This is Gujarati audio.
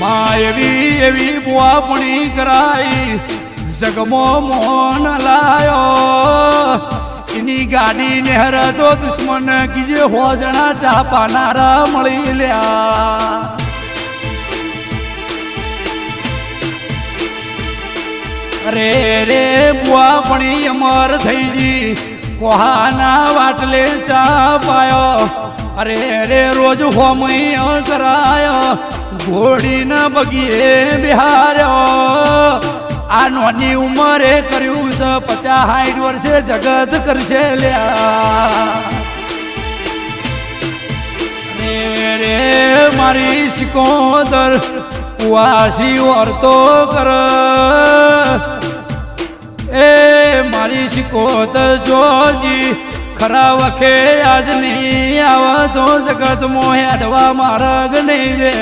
માં એવી એવી બુઆપણી કરાઈ, જગમો મોન લાયો. એની ગાડી નેહર તો દુશ્મન કીજે હો જણા ચા પાનારા મળી લ્યા. અરે રે બુઆ પણી અમર થઈ જી કોહાના વાટલે ચા પાયો. અરે રે રોજ હોમય કરાયો, ઘોડીના બગીએ બિહાર્યો. આ નોની ઉંમરે કર્યું છે પચાસ સાઠ વર્ષે જગત કરશે લ્યા. રે રે મારી સિકોદર કુવાસી વર્તો કર. એ, મારી સિકોદર જોજી ખરા વખે આજ નહીં આવા તો જગત મોહ અડવા માર્ગ નહીં રે.